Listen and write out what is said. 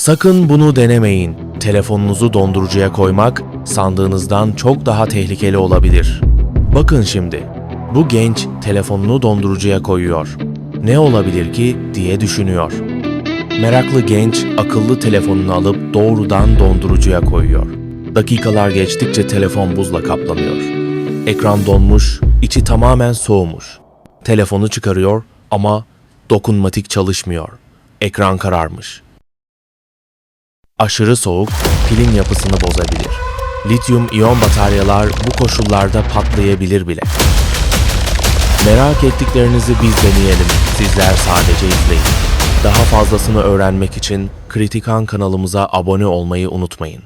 Sakın bunu denemeyin. Telefonunuzu dondurucuya koymak sandığınızdan çok daha tehlikeli olabilir. Bakın şimdi. Bu genç telefonunu dondurucuya koyuyor. Ne olabilir ki diye düşünüyor. Meraklı genç akıllı telefonunu alıp doğrudan dondurucuya koyuyor. Dakikalar geçtikçe telefon buzla kaplanıyor. Ekran donmuş, içi tamamen soğumuş. Telefonu çıkarıyor ama dokunmatik çalışmıyor. Ekran kararmış. Aşırı soğuk pilin yapısını bozabilir. Lityum iyon bataryalar bu koşullarda patlayabilir bile. Merak ettiklerinizi biz deneyelim. Sizler sadece izleyin. Daha fazlasını öğrenmek için Kritikan kanalımıza abone olmayı unutmayın.